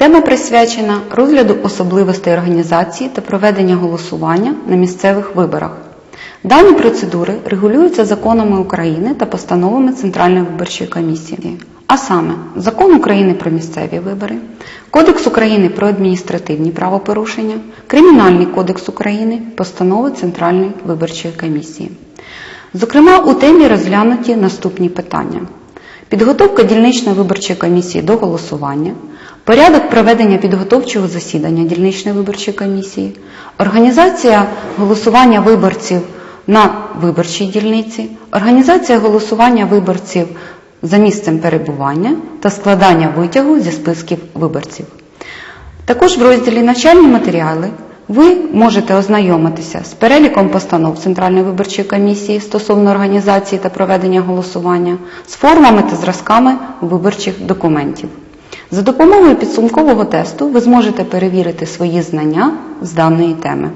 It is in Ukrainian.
Тема присвячена розгляду особливостей організації та проведення голосування на місцевих виборах. Дані процедури регулюються законами України та постановами Центральної виборчої комісії, а саме Закон України про місцеві вибори, Кодекс України про адміністративні правопорушення, Кримінальний кодекс України, постанови Центральної виборчої комісії. Зокрема, у темі розглянуті наступні питання: підготовка дільничної виборчої комісії до голосування, порядок проведення підготовчого засідання дільничної виборчої комісії, організація голосування виборців на виборчій дільниці, організація голосування виборців за місцем перебування та складання витягу зі списків виборців. Також в розділі Навчальні матеріали ви можете ознайомитися з переліком постанов Центральної виборчої комісії стосовно організації та проведення голосування, з формами та зразками виборчих документів. За допомогою підсумкового тесту ви зможете перевірити свої знання з даної теми.